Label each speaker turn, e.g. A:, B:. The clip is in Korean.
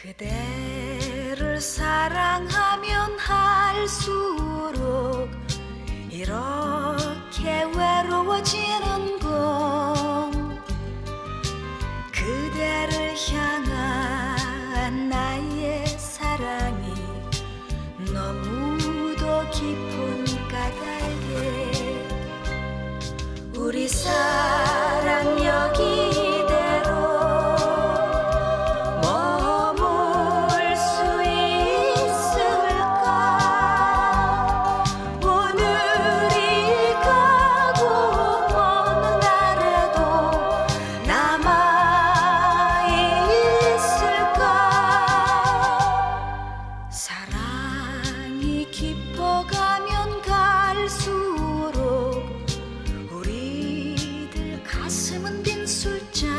A: 그대를 사랑하면 할수록 이렇게 외로워지는 건 그대를 향한 나의 사랑이 너무도 깊은 까닭에 우리 사랑 이 깊어가면 갈수록 우리들 가슴은 빈 술잔.